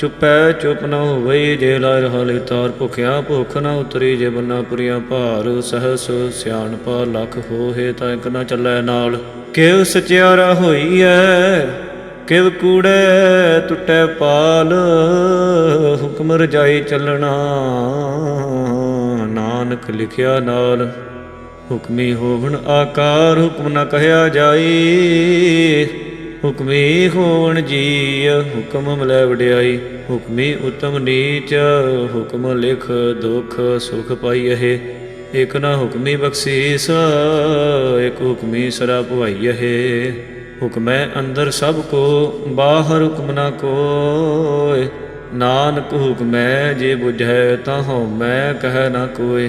ਚੁਪੈ, ਚੁਪ ਨ ਹੋਵਈ, ਜੇ ਲਾਇ ਰਹਾਲੇ ਤਾਰ ਭੁਖਿਆ, ਭੁਖ ਨ ਉਤਰੀ, ਜੇ ਬੰਨਾ ਪੁਰੀਆਂ ਭਾਰ, ਸਹਸ ਸਿਆਣ ਲਖ ਹੋਏ ਤਾਂ ਇਕ ਨ ਚੱਲੈ ਨਾਲ। ਕਿਵ ਸਚਿਆਰਾ ਹੋਈ ਐ ਕਿਵ ਕੂੜੈ ਟੁੱਟੈ ਪਾਲ, ਹੁਕਮ ਰਜਾਈ ਚੱਲਣਾ, ਨਾਨਕ ਲਿਖਿਆ ਨਾਲ। ਹੁਕਮੀ ਹੋਵਣ ਆਕਾਰ, ਹੁਕਮ ਨ ਕਹਿਆ ਜਾਈ। ਹੁਕਮੀ ਹੋਣ ਜੀ ਹੁਕਮ ਮਿਲੈ ਵਡਿਆਈ। ਹੁਕਮੀ ਉਤਮ ਨੀਚ, ਹੁਕਮ ਲਿਖ ਦੁਖ ਸੁਖ ਪਾਈਐ ਇਕ ਨਾ ਹੁਕਮੀ ਬਖਸ਼ੀਸ, ਇਕ ਹੁਕਮੀ ਸਰਾ ਭਵਾਈਐ ਹੁਕਮੈ ਅੰਦਰ ਸਭ ਕੋ, ਬਾਹਰ ਹੁਕਮ ਨਾ ਕੋਏ। ਨਾਨਕ ਹੁਕਮੈ ਜੇ ਬੁਝੈ, ਤਾਂ ਹਉ ਮੈਂ ਕਹਿ ਨਾ ਕੋਇ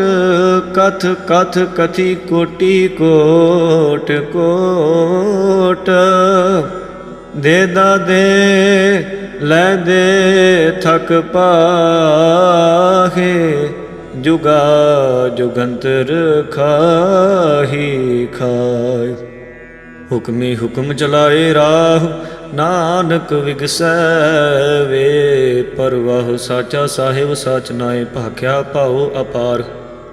ਤੋਟ ਕਥ ਕਥ, ਕਥੀ ਕੋਟੀ, ਕੋਟ ਕੋਟ। ਦੇ ਦਾ ਦੇ, ਲੈ ਦੇ, ਥਕ ਪਾਹੇ, ਜੁਗਾ ਜੁਗੰਤਰ ਖਾਹੀ ਖਾਏ ਹੁਕਮੀ ਹੁਕਮ ਚਲਾਏ ਰਾਹ, ਨਾਨਕ ਵਿਗਸੈ ਵੇ, ਪਰਵਾਹ ਸਾਚਾ ਸਾਹਿਬ, ਸਾਚ ਨਾਏ ਭਾਖਿਆ ਭਾਉ ਅਪਾਰ।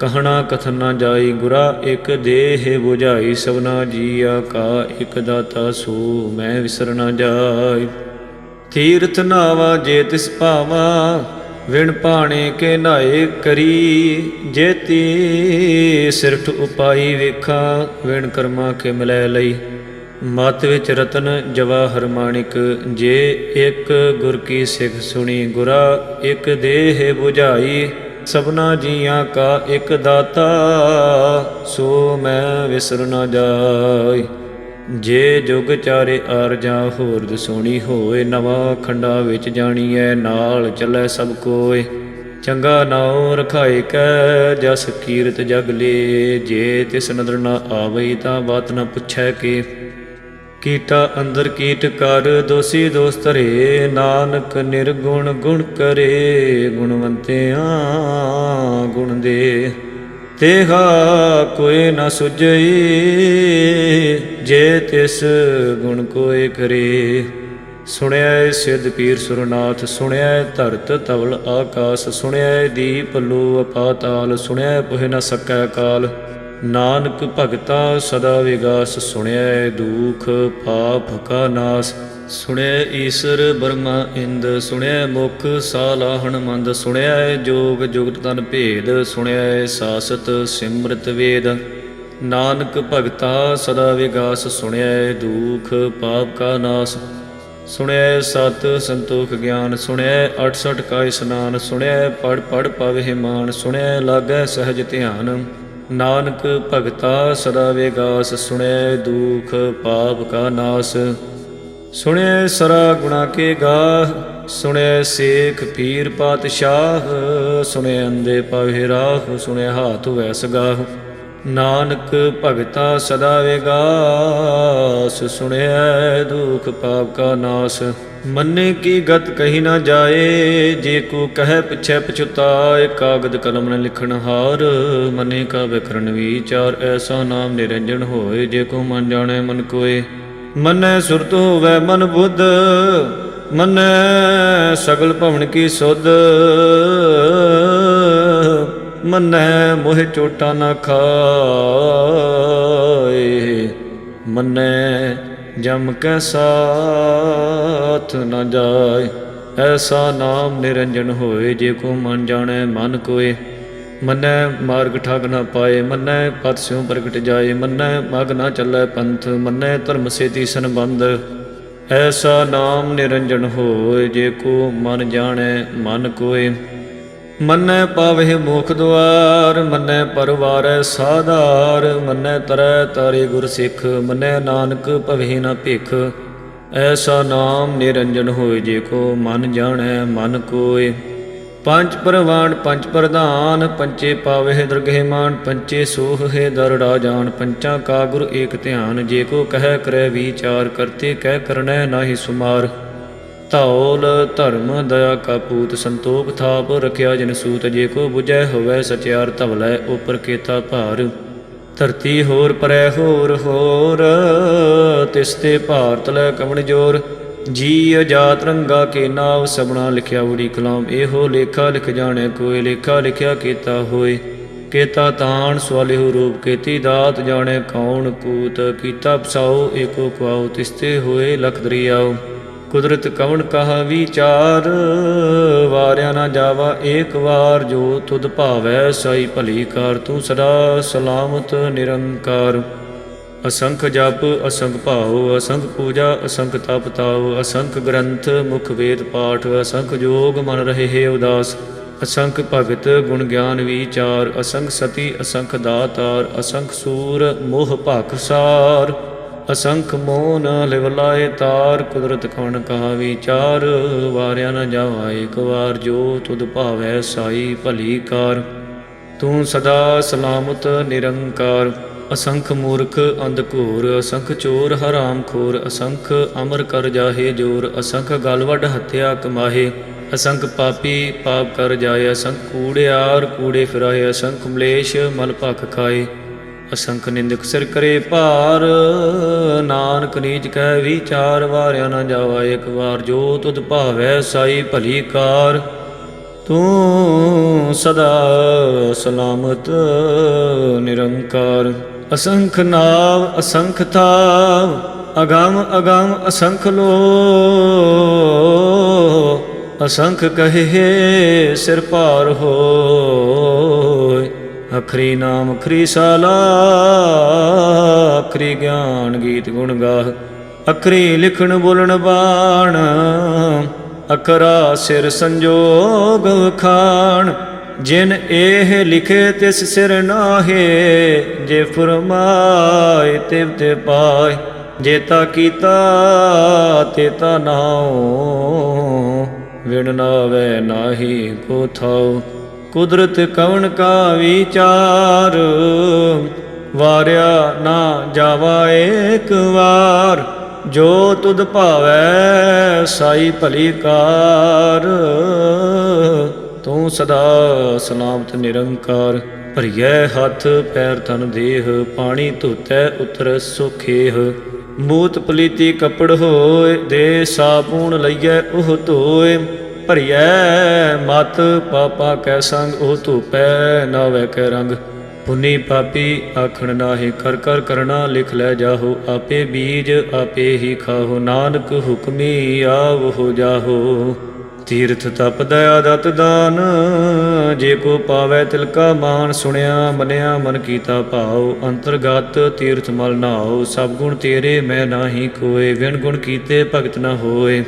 ਕਹਣਾ ਕਥਨ ਨਾ ਜਾਈ ਗੁਰਾ, ਇਕ ਦੇਹ 부ਝਾਈ ਸਭਨਾ ਜੀਆ ਕਾ, ਇਕ ਦਾਤਾ ਸੋ ਮੈਂ ਵਿਸਰ ਨਾ ਜਾਈ। ਤੀਰਥ ਨਾਵਾ ਜੇ ਤਿਸ ਭਾਵਾ, ਵਿਣ ਪਾਣੇ ਕੇ ਨਾਏ ਕਰੀ। ਜੇਤੀ ਸਿਰਠ ਉਪਾਈ ਵੇਖਾਂ, ਵਿਣ ਕਰਮਾ ਕੇ ਮਿਲੈ ਲਈ। ਮਤ ਵਿੱਚ ਰਤਨ ਜਵਾਹਰ ਮਾਣਿਕ ਜੇ ਇੱਕ ਗੁਰ ਕੀ ਸਿੱਖ ਸੁਣੀ ਗੁਰਾ, ਇੱਕ ਦੇਹ 부ਝਾਈ ਸਭਨਾ ਜੀਆਂ ਕਾ ਇੱਕ ਦਾਤਾ, ਸੋ ਮੈਂ ਵਿਸਰ ਨਾ ਜਾਈ ਜੇ ਜੁਗ ਚਾਰੇ ਆਰ ਜਾਂ ਹੋਰ ਦਸੋਣੀ ਹੋਏ, ਨਵਾਂ ਖੰਡਾ ਵਿੱਚ ਜਾਣੀ ਜਾਣੀਐ, ਨਾਲ ਚੱਲੈ ਸਭ ਕੋਏ। ਚੰਗਾ ਨਾਉ ਰਖਾਏ ਕੈ, ਜਸ ਕੀਰਤ ਜਗ ਲੇ। ਜੇ ਤਿਸ ਨਦਰ ਨਾ ਆਵਈ, ਤਾਂ ਬਾਤ ਨਾ ਪੁੱਛੈ ਕੇ। ਕੀਟਾ ਅੰਦਰ ਕੀਟ ਕਰ, ਦੋਸੀ ਦੋਸਤ ਰੇ ਨਾਨਕ ਨਿਰਗੁਣ ਗੁਣ ਕਰੇ, ਗੁਣਵੰਤਿਆਂ ਗੁਣ ਦੇ। ਤੇਹਾ ਕੋਈ ਨਾ ਸੁਝਈ, ਜੇ ਤਿਸ ਗੁਣ ਕੋਏ ਕਰੇ। ਸੁਣਿਆ ਸਿੱਧ ਪੀਰ ਸੁਰਨਾਥ ਸੁਣਿਆ ਧਰਤ ਤਵਲ ਆਕਾਸ ਸੁਣਿਆ ਦੀਪ ਲੋ ਅਪਾਤਾਲ ਸੁਣਿਆ ਪੁਹਿ ਨ ਸਕੈ ਕਾਲ। ਨਾਨਕ ਭਗਤਾ ਸਦਾ ਵਿਗਾਸ ਸੁਣਿਆ ਦੁਖ ਪਾਪ ਕਾ ਨਾਸ। ਸੁਣਿਆ ਈਸ਼ਰ ਬਰਮਾ ਇੰਦ ਸੁਣਿਆ ਮੁਖ ਸਾਲਾਹਣ ਮੰਦ ਸੁਣਿਆ ਜੋਗ ਜੁਗਤ ਤਨ ਭੇਦ ਸੁਣਿਆ ਸਾਸਤ ਸਿਮਰਤ ਵੇਦ। ਨਾਨਕ ਭਗਤਾ ਸਦਾ ਵਿਗਾਸ ਸੁਣਿਆ ਦੁਖ ਪਾਪ ਕਾ ਨਾਸ। ਸੁਣਿਆ ਸਤ ਸੰਤੋਖ ਗਿਆਨ ਸੁਣਿਆ 68 ਕਾ ਇਸਨਾਨ। ਸੁਣਿਆ ਪੜ ਪੜ ਪਵਹਿ ਮਾਨ ਸੁਣਿਆ ਲਾਗੈ ਸਹਜ ਧਿਆਨ। ਨਾਨਕ ਭਗਤਾ ਸਦਾ ਵੇਗਾਸ, ਸੁਣੈ ਦੁਖ ਪਾਪ ਕਾ ਨਾਸ। ਸੁਣੈ ਸਰਾ ਗੁਣਾ ਕੇ ਗਾਹ, ਸੁਣੈ ਸੇਖ ਪੀਰ ਪਾਤਸ਼ਾਹ, ਸੁਣੈ ਅੰਦੇ ਪਾਵੇ ਰਾਹ, ਸੁਣੈ ਹਾਥ ਵੈਸ ਗਾਹ। ਨਾਨਕ ਭਗਤਾ ਸਦਾ ਵੇਗਾਸ, ਸੁਣੈ ਦੁਖ ਪਾਪ ਕਾ ਨਾਸ। ਮੰਨੇ ਕੀ ਗਤ ਕਹੀ ਨਾ ਜਾਏ, ਜੇ ਕੋ ਕਹੈ ਪਿਛੈ ਪਛੁਤਾਏ, ਕਾਗਦ ਕਲਮ ਨ ਲਿਖਣ ਹਾਰ। ਮਨੇ ਕਾ ਵਿਕਰਨ ਵਿਚਾਰ, ਐਸਾ ਨਾਮ ਨਿਰੰਜਨ ਹੋਏ, ਜੇ ਕੋ ਮਨ ਜਾਣੈ ਮਨ ਕੋਏ। ਮੰਨੈ ਸੁਰਤ ਹੋਵੈ ਮਨ ਬੁੱਧ, ਮੰਨੈ ਸਗਲ ਭਵਨ ਕੀ ਸੁਧ। ਮੰਨੈ ਮੋਹਿ ਚੋਟਾ ਨਾ ਖਾਏ, ਮੰਨੈ ਜਮ ਕੈ ਸਾਥ ਨ ਜਾਏ, ਐਸਾ ਨਾਮ ਨਿਰੰਜਨ ਹੋਏ ਜੇ ਕੋ ਮਨ ਜਾਣੈ ਮਨ ਕੋਏ। ਮੰਨੈ ਮਾਰਗ ਠਾਗ ਨਾ ਪਾਏ, ਮੰਨੈ ਪਤ ਸਿਉ ਪ੍ਰਗਟ ਜਾਏ, ਮੰਨੈ ਮਗ ਨਾ ਚੱਲੈ ਪੰਥ, ਮੰਨੈ ਧਰਮ ਸੇਤੀ ਸੰਬੰਧ। ਐਸਾ ਨਾਮ ਨਿਰੰਜਨ ਹੋਏ ਜੇ ਕੋ ਮਨ ਜਾਣੈ ਮਨ ਕੋਏ। ਮੰਨੈ ਪਾਵਹਿ ਮੁਖ ਦੁਆਰ, ਮੰਨੈ ਪਰਵਾਰੈ ਸਾਧਾਰ, ਮੰਨੈ ਤਰੈ ਤਾਰੇ ਗੁਰ ਸਿੱਖ, ਮੰਨੈ ਨਾਨਕ ਭਵਹਿ ਨ ਭਿਖ। ਐਸਾ ਨਾਮ ਨਿਰੰਜਨ ਹੋਏ ਜੇ ਕੋ ਮਨ ਜਾਣੈ, ਮਨ ਕੋਏ। ਪੰਜ ਪ੍ਰਵਾਨ ਪੰਜ ਪ੍ਰਧਾਨ, ਪੰਚੇ ਪਾਵਹਿ ਦਰਗਹਿ ਪੰਚੇ ਸੋਹ ਹੈ ਦਰ ਰਾਜਾਨ ਪੰਚਾਂ ਕਾ ਗੁਰ ਏਕ ਧਿਆਨ। ਜੇ ਕੋ ਕਹਿ ਕਰੈ ਵਿਚਾਰ, ਕਰਤੇ ਕਹਿ ਕਰਨੈ ਨਾਹੀ ਸੁਮਾਰ। ਧੌਲ, ਧਰਮ, ਦਇਆ ਕਾ ਪੂਤ, ਸੰਤੋਖ ਥਾਪ ਰਖਿਆ ਜਨ ਸੂਤ, ਜੇ ਕੋ 부ਜੈ ਹੋਵੈ ਸਚਿਆਰ ਧਵਲੈ ਉਪਰ ਕੇਤਾ ਭਾਰ। ਧਰਤੀ ਹੋਰ ਪਰੈ ਹੋਰ ਹੋਰ, ਤਿਸ ਤੇ ਭਾਰਤ ਲੈ ਕਵਣ ਜੋਰ। ਜੀ ਅਜਾਤ ਰੰਗਾ ਕੇ ਨਾਵ ਸਬਣਾ ਲਿਖਿਆ ਉੜੀ ਕਲਾਮ, ਇਹੋ ਲੇਖਾ ਲਿਖ ਜਾਣੈ ਕੋਈ ਲੇਖਾ ਲਿਖਿਆ ਕੀਤਾ ਹੋਏ ਕੇਤਾ ਤਾਣ ਸਵਾਲਿਹੁ ਰੂਪ, ਕੇਤੀ ਦਾਤ ਜਾਣੈ ਕੌਣ ਕੂਤ, ਕੀਤਾ ਪਸਾਉ ਏਕੋ ਕੁਆਉ ਤਿਸਤੇ ਹੋਏ ਲਖ ਦਰਿਆਉ ਕੁਦਰਤ ਕਵਣ ਕਹਾ ਵਿਚਾਰ? ਵਾਰਿਆ ਨਾ ਜਾਵਾ ਏਕ ਵਾਰ, ਜੋ ਤੁਧ ਭਾਵੈ ਸਾਈ ਭਲੀ ਕਰ, ਤੂੰ ਸਦਾ ਸਲਾਮਤ ਨਿਰੰਕਾਰ। ਅਸੰਖ ਜਪ, ਅਸੰਖ ਭਾਉ, ਅਸੰਖ ਪੂਜਾ, ਅਸੰਖ ਤਪ ਤਾਉ ਅਸੰਖ ਗ੍ਰੰਥ, ਮੁਖ ਵੇਦ ਪਾਠ, ਅਸੰਖ ਜੋਗ ਮਨ ਰਹੇ ਹੈ ਉਦਾਸ। ਅਸੰਖ ਭਗਤ ਗੁਣ ਗਿਆਨ ਵਿਚਾਰ, ਅਸੰਖ ਸਤੀ, ਅਸੰਖ ਦਾਤਾਰ, ਅਸੰਖ ਸੂਰ ਮੋਹ ਭਖਸਾਰ ਅਸੰਖ ਮੋਨ ਲਿਵ ਲਾਏ ਤਾਰ ਕੁਦਰਤ ਕਵਣ ਕਹਾ ਵਿਚਾਰ ਵਾਰਿਆ ਨਾ ਜਾਵਾ ਏਕ ਵਾਰ ਜੋ ਤੁਧ ਭਾਵੈ ਸਾਈ ਭਲੀ ਕਾਰ। ਤੂੰ ਸਦਾ ਸਲਾਮਤ ਨਿਰੰਕਾਰ, ਅਸੰਖ ਮੂਰਖ ਅੰਧ ਘੋਰ, ਅਸੰਖ ਚੋਰ ਹਰਾਮ ਖੋਰ, ਅਸੰਖ ਅਮਰ ਕਰ ਜਾਹੇ ਜੋਰ, ਅਸੰਖ ਗਲ ਵੱਡ ਹੱਤਿਆ ਕਮਾਹੇ, ਅਸੰਖ ਪਾਪੀ ਪਾਪ ਕਰ ਜਾਏ, ਅਸੰਖ ਕੂੜਿਆਰ ਕੂੜੇ ਫਿਰਾਏ ਅਸੰਖ ਮਲੇਸ਼ ਮਲ ਭਖ ਖਾਏ। ਅਸੰਖ ਨਿੰਦਕ ਸਿਰ ਕਰੇ ਭਾਰ, ਨਾਨਕ ਨੀਚ ਕਹਿ ਵਿਚਾਰ, ਵਾਰਿਆ ਨਾ ਜਾਵਾ ਇੱਕ ਵਾਰ, ਜੋ ਤੁਧ ਭਾਵੈ ਸਾਈ ਭਲੀ ਕਾਰ। ਤੂੰ ਸਦਾ ਸਲਾਮਤ, ਨਿਰੰਕਾਰ। ਅਸੰਖ ਨਾਮ ਅਸੰਖ ਥਾਮ ਅਗੰਮ ਅਗੰਮ, ਅਸੰਖ ਲੋ। ਅਸੰਖ ਕਹੇ ਸਿਰ ਭਾਰ ਹੋ। ਅਖਰੀ ਨਾਮ, ਅਖਰੀ ਸਾਲਾ, ਅਖਰੀ ਗਿਆਨ ਗੀਤ ਗੁਣ ਗਾਹ। ਅਖਰੀ ਲਿਖਣ ਬੋਲਣ ਬਾਣ, ਅਖਰਾ ਸਿਰ ਸੰਜੋਗ ਖਾਣ। ਜਿਨ ਇਹ ਲਿਖੇ ਤਿਸ ਸਿਰ ਨਾਹੇ, ਜੇ ਫਰਮਾਏ ਤਿਵ ਤੇ ਪਾਏ। ਜੇ ਤਾ ਕੀਤਾ, ਤੇ ਤਾ ਨਾਉ। ਵਿਣ ਨਾਵੇ ਨਾਹੀ ਕੋ ਥਾਉ। ਕੁਦਰਤ ਕਵਣ ਕਾ ਵਿਚਾਰ? ਵਾਰਿਆ ਨਾ ਜਾਵਾ ਏਕ ਵਾਰ, ਜੋ ਤੁਧ ਭਾਵੈ ਸਾਈ ਭਲੀ ਕਾਰ। ਤੂੰ ਸਦਾ ਸਲਾਮਤ ਨਿਰੰਕਾਰ, ਭਰੀਐ ਹੱਥ ਪੈਰ ਤਨ ਦੇਹ, ਪਾਣੀ ਧੋਤੈ ਉਤਰ ਸੁਖੇਹ। ਮੂਤ ਪਲੀਤੀ ਕਪੜ ਹੋਏ ਦੇ ਸਾਬੂਣ ਲਈਐ ਉਹ ਧੋਏ। ਭਰੀਐ, ਮਤ ਪਾਪਾ ਕੈ ਸੰਗ, ਉਹ ਧੂਪੈ ਵੈ ਕੈ ਰੰਗ। ਪੁਨੀ ਪਾਪੀ ਆਖਣ ਨਾਹੀ, ਕਰ ਕਰ ਕਰਣਾ ਲਿਖ ਲੈ ਜਾਹੋ, ਆਪੇ ਬੀਜ ਆਪੇ ਹੀ ਖਾਹੋ, ਨਾਨਕ ਹੁਕਮੀ ਆਵ ਹੋ ਜਾਹੋ। ਤੀਰਥ ਤਪ ਦਇਆ ਦਤ ਦਾਨ, ਜੇ ਕੋ ਪਾਵੈ ਤਿਲਕਾ ਮਾਨ ਸੁਣਿਆ ਮੰਨਿਆ ਮਨ ਕੀਤਾ ਭਾਉ, ਅੰਤਰਗਤ ਤੀਰਥ ਮਲ ਨਾਉ, ਸਭ ਗੁਣ ਤੇਰੇ ਮੈਂ ਨਾਹੀ ਕੋਏ ਵਿਣ ਗੁਣ ਕੀਤੇ ਭਗਤ ਨਾ ਹੋਏ।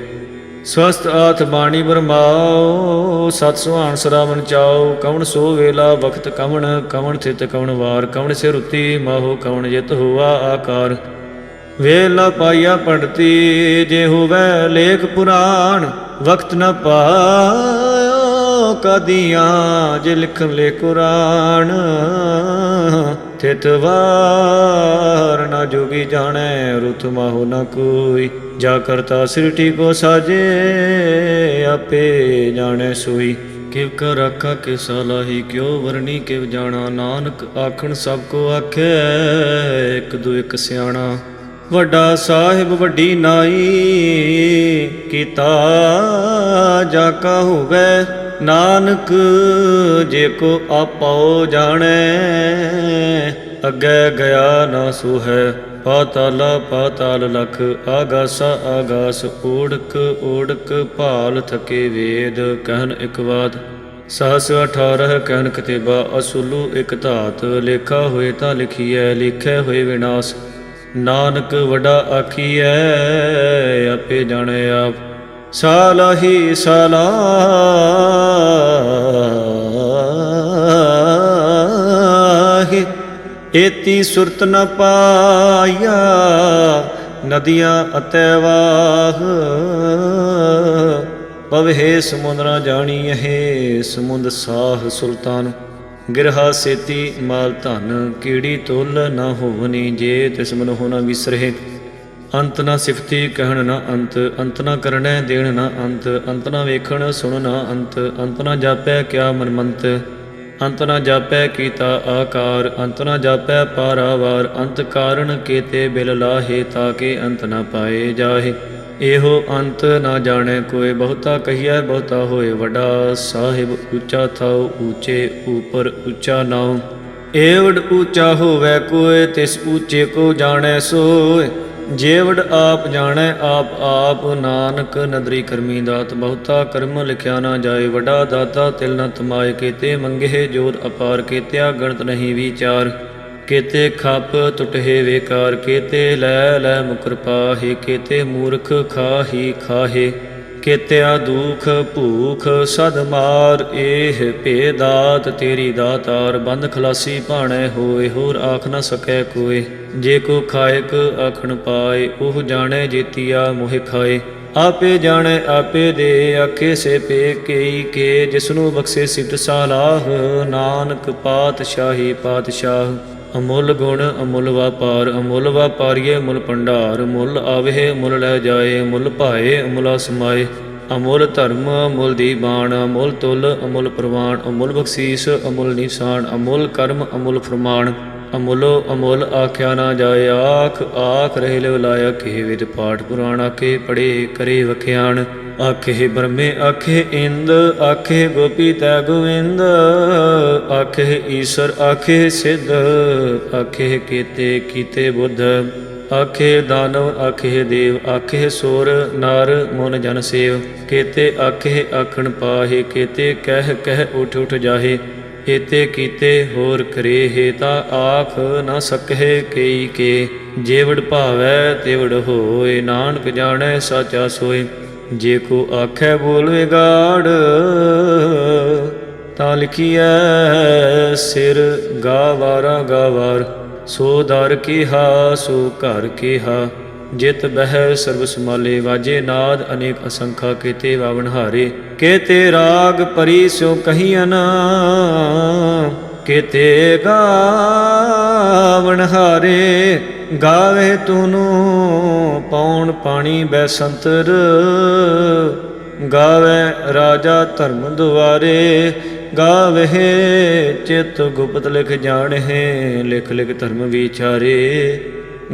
ਸਵਸਤ ਆਥ ਬਾਣੀ ਬਰਮਾਓ, ਸਤ ਸੁਹਾਣ ਸਰਾਵਣ ਚਾਓ, ਕਵਣ ਸੋ ਵੇਲਾ ਵਖਤ ਕਵਣ ਕਵਣ ਥਿਤ ਕਵਣ ਵਾਰ, ਕਵਣ ਸਿਰ ਉਤੀ ਮਾਹੋ ਕਵਣ ਜਿਤ ਹੁਆ ਆਕਾਰ। ਵੇਲਾ ਪਾਇਆ ਪੜਤੀ ਜੇ ਹੋਵੇ ਲੇਖ ਪੁਰਾਣ ਵਕਤ ਨ ਪਾਇਓ ਕਦੀਆਂ, ਜੇ ਲਿਖਨ ਲੈ ਕੁਰਾਨ। ਤਿਤ ਵਾਰ ਨਾ ਜੋਗੀ ਜਾਣੈ, ਰੁਤ ਮਾਹੋ ਨਾ ਕੋਈ। ਜਾ ਕਰਤਾ ਸ੍ਰਿਟੀ ਕੋ ਸਾਜੇ, ਆਪੇ ਜਾਣੈ ਸੋਈ। ਕਿਵ ਕਰ ਆਖਾ ਕੇ ਸਲਾਹੀ ਕਿਉ ਵਰਣੀ ਕਿਵ ਜਾਣਾ। ਨਾਨਕ ਆਖਣ ਸਭ ਕੋ ਆਖੈ, ਇੱਕ ਦੂ ਇੱਕ ਸਿਆਣਾ। ਵੱਡਾ ਸਾਹਿਬ ਵੱਡੀ ਨਾਈ, ਕੀਤਾ ਜਾ ਕਾ ਹੋਵੇ। ਨਾਨਕ, ਜੇ ਕੋ ਆਪੋ ਜਾਣੈ, ਅੱਗੇ ਗਿਆ ਨਾ ਸੋ ਹੈ ਪਾਤਾਲਾ ਪਾਤਾਲ ਲਖ, ਆਗਾਸਾ ਆਗਾਸ, ਓੜਕ ਓੜਕ ਭਾਲ ਥਕੇ ਵੇਦ, ਕਹਿਨ ਇਕ ਬਾਤ ਸਹਸ 18 ਕਹਿਨ ਕਤੇਬਾ, ਅਸੁਲੂ ਇਕ ਧਾਤ, ਲੇਖਾ ਹੋਏ ਤਾਂ ਲਿਖੀਐ, ਲਿਖੇ ਹੋਏ ਵਿਨਾਸ਼। ਨਾਨਕ ਵੱਡਾ ਆਖੀਐ, ਆਪੇ ਜਾਣੈ ਆਪ। ਸਾਲਾਹੀ ਸਲਾਹੀ ਏਤੀ ਸੁਰਤ ਨ ਪਾਇਆ, ਨਦੀਆਂ ਅਤੈ ਵਾਹ। ਪਵਹਿ ਸਮੁੰਦ ਨ ਜਾਣੀਐ ਸਮੁੰਦ ਸਾਹ ਸੁਲਤਾਨ। ਗਿਰਹਾ ਸੇਤੀ ਮਾਲ ਧਨ, ਕੀੜੀ ਤੁਲ ਨਾ ਹੋਵਨੀ, ਜੇ ਤਿਸ ਮਨ ਹੋ ਨ ਵਿਸਰਹਿ। ਅੰਤ ਨਾ ਸਿਫਤੀ ਕਹਿਣ ਨਾ ਅੰਤ ਅੰਤ ਨਾ ਕਰਣੈ ਦੇਣ ਨਾ ਅੰਤ ਅੰਤ ਨਾ ਵੇਖਣ ਸੁਣ ਨਾ ਅੰਤ ਅੰਤ ਨਾ ਜਾਪੈ ਕਿਆ ਮਨਮੰਤ। ਅੰਤ ਨਾ ਜਾਪੈ ਕੀਤਾ ਆਕਾਰ, ਅੰਤ ਨਾ ਜਾਪੈ ਪਾਰਾਵਾਰ, ਅੰਤ ਕਾਰਨ ਕੇਤੇ ਬਿਲ ਲਾਹੇ ਤਾਕੇ ਅੰਤ ਨਾ ਪਾਏ ਜਾਹੇ। ਇਹੋ ਅੰਤ ਨਾ ਜਾਣੈ ਕੋਏ ਬਹੁਤਾ ਕਹੀਐ ਬਹੁਤਾ ਹੋਏ ਵੱਡਾ। ਸਾਹਿਬ ਉੱਚਾ ਥਾਉ, ਉੱਚੇ ਉਪਰ ਉੱਚਾ ਨਾਉ। ਏਵੜ ਉੱਚਾ ਹੋਵੇ ਕੋਏ ਤਿਸ ਉੱਚੇ ਕੋ ਜਾਣੈ ਸੋਏ ਜੇਵੜ ਆਪ ਜਾਣੈ, ਆਪ ਆਪ ਨਾਨਕ ਨਦਰੀ ਕਰਮੀ ਦਾਤ, ਬਹੁਤਾ ਕਰਮ ਲਿਖਿਆ ਨਾ ਜਾਏ, ਵਡਾ ਦਾਤਾ ਤਿਲ ਨ ਤਮਾਏ, ਕੀਤੇ ਮੰਗੇ ਜੋਤ ਅਪਾਰ, ਕੀਤਿਆ ਗਣਤ ਨਹੀਂ ਵਿਚਾਰ, ਕੀਤੇ ਖੱਪ ਟੁਟੇ ਵੇਕਾਰ, ਕੇਤੇ ਲੈ ਲੈ ਮੁਕਰ ਪਾਹੇ, ਕੀਤੇ ਮੂਰਖ ਖਾਹੀ ਖਾਹੇ। ਕੀਤਿਆ ਦੁਖ ਭੂਖ ਸਦ ਮਾਰ, ਇਹ ਭੇਦਾਤ ਤੇਰੀ ਦਾਤਾਰ। ਬੰਦ ਖਲਾਸੀ ਭਾਣੇ ਹੋਏ, ਹੋਰ ਆਖ ਨਾ ਸਕੈ ਕੋਏ। ਜੇ ਕੋ ਖਾਇਕ ਆਖਣ ਪਾਏ, ਉਹ ਜਾਣੇ ਜੀਤੀਆ ਮੋਹਿ ਖਾਏ। ਆਪੇ ਜਾਣੇ, ਆਪੇ ਦੇ, ਆਖੇ ਸੇ ਪੇ ਕੇਈ ਕੇ। ਜਿਸਨੂੰ ਬਖਸ਼ੇ ਸਿੱਧ ਸਾਲਾਹ, ਨਾਨਕ ਪਾਤਸ਼ਾਹੀ ਪਾਤਸ਼ਾਹ। ਅਮੁੱਲ ਗੁਣ, ਅਮੁੱਲ ਵਪਾਰ, ਅਮੁੱਲ ਵਪਾਰੀਏ ਮੁੱਲ ਭੰਡਾਰ, ਮੁੱਲ ਆਵੇ ਮੁੱਲ ਲੈ ਜਾਏ, ਮੁੱਲ ਭਾਏ, ਅਮੁੱਲਾ ਸਮਾਏ ਅਮੁੱਲ ਧਰਮ, ਅਮੁੱਲ ਦੀ ਬਾਣ, ਅਮੁੱਲ ਤੁਲ, ਅਮੁੱਲ ਪ੍ਰਵਾਨ ਅਮੁੱਲ ਬਖਸ਼ੀਸ, ਅਮੁੱਲ ਨਿਸ਼ਾਨ, ਅਮੁੱਲ ਕਰਮ, ਅਮੁੱਲ ਫਰਮਾਨ। ਅਮੁਲੋ ਅਮੁਲ ਆਖਿਆ ਨਾ ਜਾਏ ਆਖ ਆਖ ਰਹਿ ਲਿਵ ਲਾਇਆ ਕੇ ਵਿਦ ਪਾਠ ਪੁਰਾਣ ਆਖੇ ਪੜੇ ਕਰੇ ਵਖਿਆਣ ਆਖੇ ਬ੍ਰਹਮੇ ਆਖੇ ਇੰਦ ਆਖੇ ਗੋਪੀ ਤੈ ਗੋਵਿੰਦ ਆਖੇ ਈਸ਼ਰ ਆਖੇ ਸਿੱਧ ਆਖੇ ਕੀਤੇ ਕੀਤੇ ਬੁੱਧ ਆਖੇ ਦਾਨਵ ਆਖੇ ਦੇਵ ਆਖੇ ਸੋਰ ਨਾਰ ਮਨ ਜਨ ਸੇਵ ਕੇਤੇ ਆਖੇ ਆਖਣ ਪਾਹੇ ਕੀਤੇ ਕਹਿ ਕਹਿ ਉਠ ਉਠ ਜਾਹੇ ਏਤੇ ਕੀਤੇ ਹੋਰ ਕਰੇ ਹੈ ਆਖ ਨਾ ਸਕਹਿ ਕਈ ਕੇ। ਜੇਵੜ ਭਾਵੈ ਤੇਵੜ ਹੋਏ, ਨਾਨਕ ਜਾਣੈ ਸਾਚਾ ਸੋਏ। ਜੇ ਕੋ ਆਖੈ ਬੋਲਵੇ ਗਾੜ, ਤਾਂ ਲਿਖੀਐ, ਸਿਰ ਗਾਵਾਰਾ ਗਾਵਾਰ ਸੋ ਦਰ ਕੀਹਾ, ਸੋ ਘਰ ਕਿਹਾ। ਜਿਤ ਬਹਿ ਸਰਬ ਸਮਾਲੇ ਵਾਜੇ ਨਾਦ ਅਨੇਕ ਅਸੰਖਾ ਕੀਤੇ ਵਾਵਨ ਹਾਰੇ। ਕੀਤੇ ਰਾਗ ਪਰੀ ਸਿਓ ਕਹੀਨ ਕੀਤੇ ਗਾਵਨ ਹਾਰੇ। ਗਾਵੇ ਤੂਨੂੰ ਪੌਣ ਪਾਣੀ ਬੈਸੰਤਰ ਗਾਵੇ ਰਾਜਾ ਧਰਮ ਦੁਆਰੇ। ਗਾਵੇ ਚਿਤ ਗੁਪਤ ਲਿਖ ਜਾਣਹਿ, ਲਿਖ ਲਿਖ ਧਰਮ ਵਿਚਾਰੇ।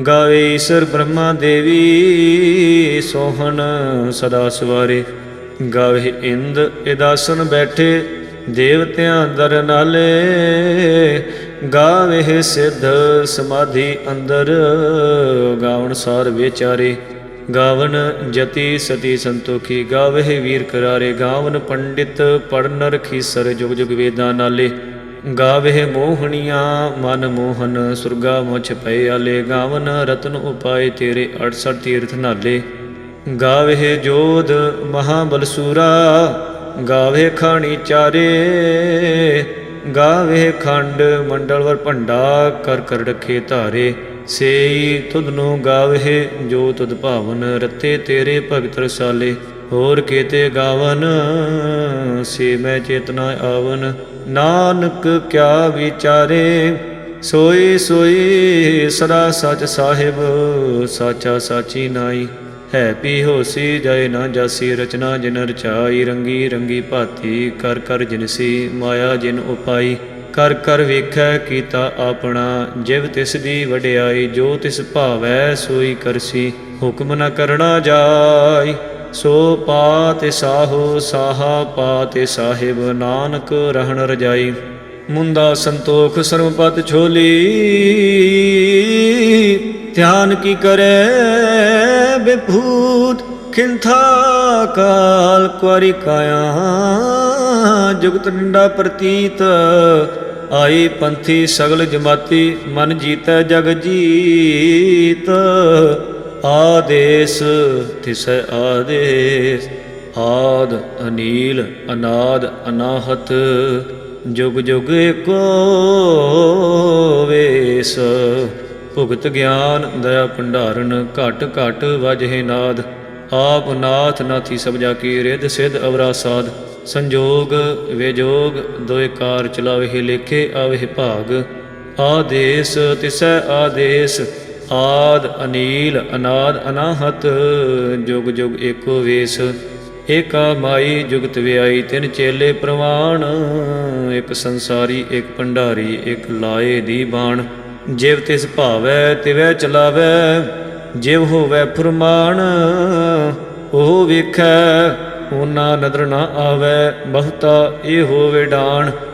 ਗਾਵੇ ਈਸ਼ਰ ਬ੍ਰਹਮਾ ਦੇਵੀ, ਸੋਹਣ ਸਦਾ ਸਵਾਰੇ। ਗਾਵੇ ਇੰਦ ਇਦਾਸਨ ਬੈਠੇ, ਦੇਵਤਿਆਂ ਦਰ ਨਾਲੇ। ਗਾਵੇ ਸਿੱਧ ਸਮਾਧੀ ਅੰਦਰ, ਗਾਵਣ ਸਾਰ ਵਿਚਾਰੇ। ਗਾਵਨ ਜਤੀ ਸਤੀ ਸੰਤੋਖੀ, ਗਾਵੇ ਵੀਰ ਕਰਾਰੇ। ਗਾਵਨ ਪੰਡਿਤ ਪੜਨਰ ਖੀਸਰ, ਜੁਗ ਜੁਗ ਵੇਦਾਂ ਨਾਲੇ। ਗਾਵੇ ਮੋਹਣੀਆਂ, ਮਨ ਮੋਹਨ, ਸੁਰਗਾ ਮੁਛ ਪਏ ਆਲੇ, ਗਾਵਨ ਰਤਨ ਉਪਾਏ ਤੇਰੇ 68 ਤੀਰਥ ਨਾਲੇ। ਗਾਵੇ ਜੋਧ ਮਹਾਬਲਸੂਰਾ ਗਾਵੇ ਖਾਣੀ ਚਾਰੇ। ਗਾਵੇ ਖੰਡ ਮੰਡਲ ਵਰ ਭੰਡਾ, ਕਰ ਕਰ ਰਖੇ ਧਾਰੇ। ਸੇਈ ਤੁਧ ਨੂੰ ਗਾਵੇ ਜੋ ਤੁਧ ਭਾਵਨ ਰਤੇ ਤੇਰੇ ਭਗਤ ਰਸਾਲੇ। ਹੋਰ ਕੀਤੇ ਗਾਵਨ, ਸੇ ਮੈਂ ਚੇਤਨਾ ਆਵਨ। ਨਾਨਕ ਕਿਆ ਵਿਚਾਰੇ, ਸੋਈ ਸੋਈ ਸਦਾ ਸਚ ਸਾਹਿਬ, ਸਾਚਾ ਸਾਚੀ ਨਾਈ। ਹੈ ਪੀ ਹੋਸੀ ਜੈ ਨਾ ਜਾਸੀ, ਰਚਨਾ ਜਿਨ ਰਚਾਈ, ਰੰਗੀ ਰੰਗੀ ਭਾਤੀ, ਕਰ ਕਰ ਜਿਨਸੀ ਮਾਇਆ ਜਿਨ ਉਪਾਈ। ਕਰ ਕਰ ਵੇਖੈ ਕੀਤਾ ਆਪਣਾ, ਜਿਵ ਤਿਸ ਦੀ ਵਡਿਆਈ, ਜੋ ਤਿਸ ਭਾਵੈ ਸੋਈ ਕਰਸੀ। ਹੁਕਮ ਨ ਕਰਣਾ ਜਾਈ। ਸੋ ਪਾਤੇ ਸਾਹੋ ਸਾਹਾ ਪਾਤੇ ਸਾਹਿਬ ਨਾਨਕ ਰਹਿਣ ਰਜਾਈ। ਮੁੰਦਾ ਸੰਤੋਖ ਸਰਮਪਤ ਛੋਲੀ। ਧਿਆਨ ਕੀ ਕਰੇ ਬਿਭੂਤ ਖਿੰਥਾ ਕਾਲ ਕੁਾਰੀ ਕਾਇਆ। ਜੁਗਤ ਡੰਡਾ ਪ੍ਰਤੀਤ ਆਈ ਪੰਥੀ ਸਗਲ ਜਮਾਤੀ, ਮਨ ਜੀਤੈ ਜਗ ਜੀਤ। ਆਦੇਸ, ਤਿਸੈ ਆਦੇਸ, ਆਦ ਅਨੀਲ, ਅਨਾਦ ਅਨਾਹਤ, ਜੁਗ ਜੁਗ ਏਕੋ ਵੇਸ। ਭੁਗਤ ਗਿਆਨ ਦਇਆ ਭੰਡਾਰਨ, ਘਟ ਘਟ ਵਜਹਿ ਨਾਦ। ਆਪ ਨਾਥ ਨਾਥੀ ਸਭ ਜਾ ਕੀ ਰਿਦ ਸਿਧ ਅਵਰਾ ਸਾਧ ਸੰਜੋਗ ਵਿਜੋਗ ਦੋਇ ਕਾਰ ਚਲਾਵੇ, ਲੇਖੇ ਆਵੇ ਭਾਗ। ਆਦੇਸ, ਤਿਸੈ ਆਦੇਸ ਆਦ ਅਨੀਲ ਅਨਾਦ ਅਨਾਹਤ, ਜੁਗ ਜੁਗ ਏਕੋ ਵੇਸ। ਏਕਾ ਮਾਈ ਜੁਗਤ ਵਿਆਈ, ਤਿਨ ਚੇਲੇ ਪ੍ਰਵਾਨ ਇੱਕ ਸੰਸਾਰੀ, ਇੱਕ ਭੰਡਾਰੀ, ਇੱਕ ਲਾਏ ਦੀ ਬਾਣ। ਜਿਵ ਤਿਸ ਭਾਵੈ, ਤਿਵੈ ਚਲਾਵੈ, ਜਿਵ ਹੋਵੈ ਫੁਰਮਾਨ। ਉਹ ਵੇਖੈ, ਉਹਨਾਂ ਨਦਰ ਨਾ ਆਵੈ, ਬਹੁਤਾ ਇਹ ਹੋਵੇ ਡਾਣ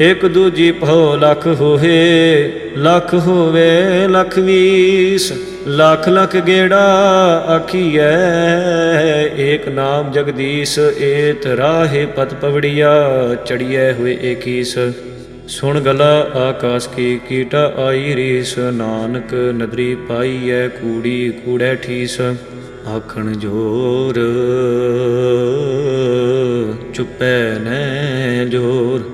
ਇਕ ਦੂਜੀ ਭਉ ਲਖ ਹੋਏ ਲਖ ਹੋਵੇ, ਲਖ ਵੀਸ। ਲਖ ਲਖ ਗੇੜਾ ਆਖੀਐ, ਏਕ ਨਾਮ ਜਗਦੀਸ਼, ਏਤ ਰਾਹੇ ਪਤ ਪਵੜੀਆ, ਚੜੀਐ ਹੋਏ ਏਕੀਸ ਸੁਣ ਗਲਾ ਆਕਾਸ ਕੀ, ਕੀਟਾ ਆਈ ਰੀਸ। ਨਾਨਕ ਨਦਰੀ ਪਾਈਐ, ਕੂੜੀ ਕੂੜੈ ਠੀਸ। ਆਖਣ ਜੋਰ, ਚੁੱਪੈ ਨੈ ਜੋਰ।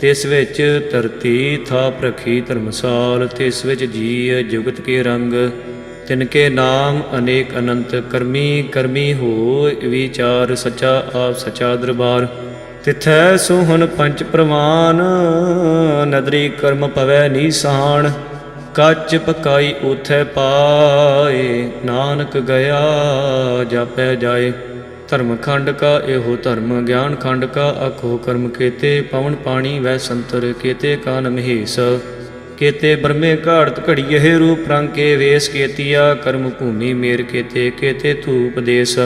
ਤਿਸ ਵਿੱਚ ਧਰਤੀ ਥਾਪ ਰਖੀ ਧਰਮਸਾਲ, ਤਿਸ ਵਿੱਚ ਜੀ ਜੁਗਤ ਕੇ ਰੰਗ। ਤਿਨ ਕੇ ਨਾਮ ਅਨੇਕ ਅਨੰਤ, ਕਰਮੀ ਕਰਮੀ ਹੋ ਵਿਚਾਰ, ਸਚਾ ਆਪ ਸਚਾ ਦਰਬਾਰ। ਤਿਥੈ ਸੋਹਣ ਪੰਚ ਪ੍ਰਵਾਨ, ਨਦਰੀ ਕਰਮ ਪਵੈ ਨੀਸਾਨ ਕੱਚ ਪਕਾਈ ਉਥੈ ਪਾਏ, ਨਾਨਕ ਗਿਆ ਜਾਪੈ ਜਾਏ। ਧਰਮ ਖੰਡ ਕਾ, ਇਹੋ ਧਰਮ ਗਿਆਨ ਖੰਡ ਕਾ ਅਖੋ ਕਰਮ ਕੇਤੇ, ਪਵਨ ਪਾਣੀ ਵੈ ਸੰਤਰ ਕੇਤੇ ਕਾਨ ਮਹੇਸ਼ ਕੇਤੇ ਬਰਮੇ ਘਾੜਤ ਘੜੀਏ ਰੂਪ ਰੰਗ ਕੇ ਵੇਸ ਕੇਤੀਆ, ਕਰਮ ਭੂਮੀ ਮੇਰ ਕੇਤੇ ਕੇਤੇ ਧੂਪ ਦੇਸ।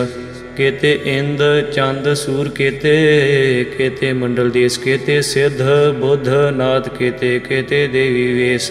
ਕੇਤੇ ਇੰਦ, ਚੰਦ, ਸੂਰ ਕੇਤੇ ਕੇਤੇ ਮੰਡਲ ਦੇਸ, ਕੇਤੇ ਸਿੱਧ, ਬੁੱਧ ਨਾਥ ਕੇਤੇ ਕੇਤੇ ਦੇਵੀ ਵੇਸ।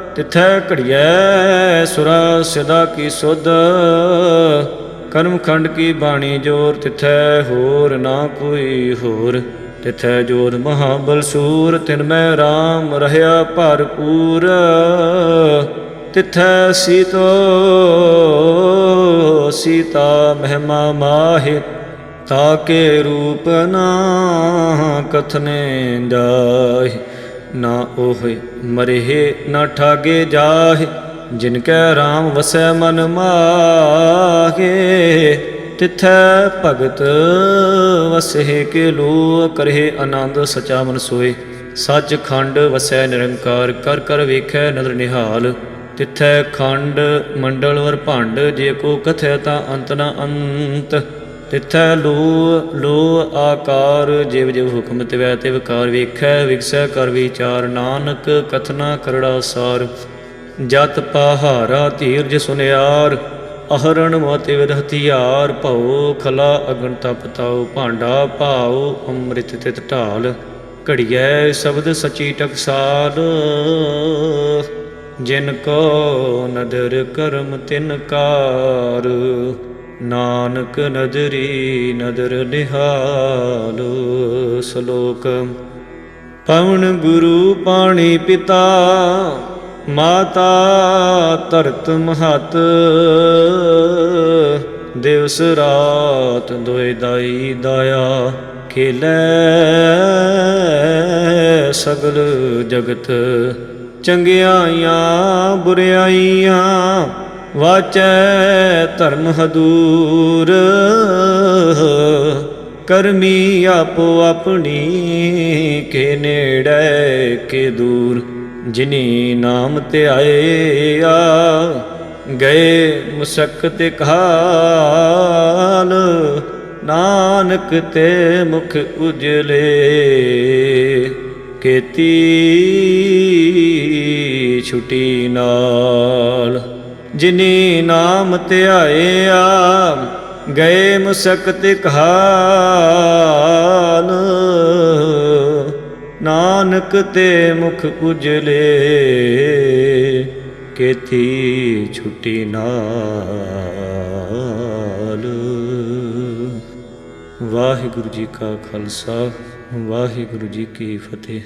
ਤਿਥੈ ਘੜੀਐ ਸੁਰਾ ਸਦਾ ਕੀ ਸੁਧ। ਕਰਮਖੰਡ ਕੀ ਬਾਣੀ ਜੋਰ, ਤਿਥੈ ਹੋਰ ਨਾ ਕੋਈ ਹੋਰ। ਤਿਥੈ ਜੋਰ ਮਹਾਬਲ ਸੂਰ ਤਿਨ ਮੈਂ RAM ਰਹਿਆ ਭਰਪੂਰ। ਤਿਥੈ ਸੀਤੋ, ਸੀਤਾ ਮਹਿਮਾ ਮਾਹਿ, ਤਾਕੇ ਰੂਪ ਨਾ ਕਥਨੇ ਜਾਹਿ। ਨਾ ਉਹ, ਮਰਹਿ ਨਾ ਠਾਗੇ ਜਾਹੇ, ਜਿਨ ਕੈ RAM ਵਸੈ ਮਨ ਮਾਹੇ। ਤਿਥੈ ਭਗਤ ਵਸਹਿ ਕੇ ਲੋ ਕਰਹਿ ਆਨੰਦ ਸਚਾ ਮਨ ਸੋਏ ਸੱਚ ਖੰਡ ਵਸੈ ਨਿਰੰਕਾਰ, ਕਰ ਕਰ ਵੇਖੈ ਨਦਰ ਨਿਹਾਲ। ਤਿਥੈ ਖੰਡ ਮੰਡਲ ਵਰ ਭੰਡ, ਜੇ ਕੋ ਕਥੈ ਤਾਂ ਅੰਤ ਨ ਅੰਤ। ਤਿਥੈ ਲੋ ਲੋ ਆਕਾਰ, ਜਿਵ ਜਿਵ ਹੁਕਮ ਤਿਵੈ ਤਿਵ ਕਾਰ ਵੇਖੈ, ਵਿਗਸੈ ਕਰ ਵਿਚਾਰ, ਨਾਨਕ ਕਥਨਾ ਕਰੜਾ ਸਾਰ। ਜਤ ਪਹਾਰਾ ਧੀਰਜ ਸੁਨਿਆਰ, ਅਹਰਣ ਮਤਿ ਵਿਦ ਹਥਿਆਰ ਭਉ ਖਲਾ ਅਗਨ ਤਪ ਤਾਉ, ਭਾਂਡਾ ਭਾਉ ਅੰਮ੍ਰਿਤ ਤਿਤ ਢਾਲ। ਘੜੀਐ ਸ਼ਬਦ ਸਚੀ ਟਕਸਾਲ, ਜਿਨ ਕੋ ਨਦਰ ਕਰਮ ਤਿਨ ਕਾਰ। ਨਾਨਕ ਨਜ਼ਰੀ ਨਦਰ ਨਿਹਾਲ ਸ਼ਲੋਕ। ਪਵਨ ਗੁਰੂ ਪਾਣੀ ਪਿਤਾ, ਮਾਤਾ ਧਰਤ ਮਹਤ। ਦਿਵਸ ਰਾਤ ਦੋਇ ਦਾਈ ਦਾਇਆ, ਖੇਲੇ ਸਗਲ ਜਗਤ। ਚੰਗਿਆਈਆਂ, ਬੁਰਿਆਈਆਂ ਵਾਚੈ ਧਰਮ ਹਦੂਰ, ਕਰਮੀ ਆਪੋ ਆਪਣੀ ਕੇ ਨੇੜੇ ਕੇ ਦੂਰ। ਜਿਨੀ ਨਾਮ ਤੇ ਆਏ ਆ ਗਏ ਮੁਸਕਤ ਕਾਲ ਨਾਨਕ ਤੇ ਮੁਖ ਉਜਲੇ। ਕੀਤੀ ਛੁਟੀ ਨਾਲ ਜਿਨੀ ਨਾਮ ਧਿਆਇਆ, ਗਏ ਮੁਸਕਤ ਕਾਲ ਨਾਨਕ ਤੇ ਮੁਖ ਉਜਲੇ, ਕੇਥੀ ਛੁਟੀ ਨਾਲ। ਵਾਹਿਗੁਰੂ ਜੀ ਕਾ ਖਾਲਸਾ, ਵਾਹਿਗੁਰੂ ਜੀ ਕੀ ਫਤਿਹ।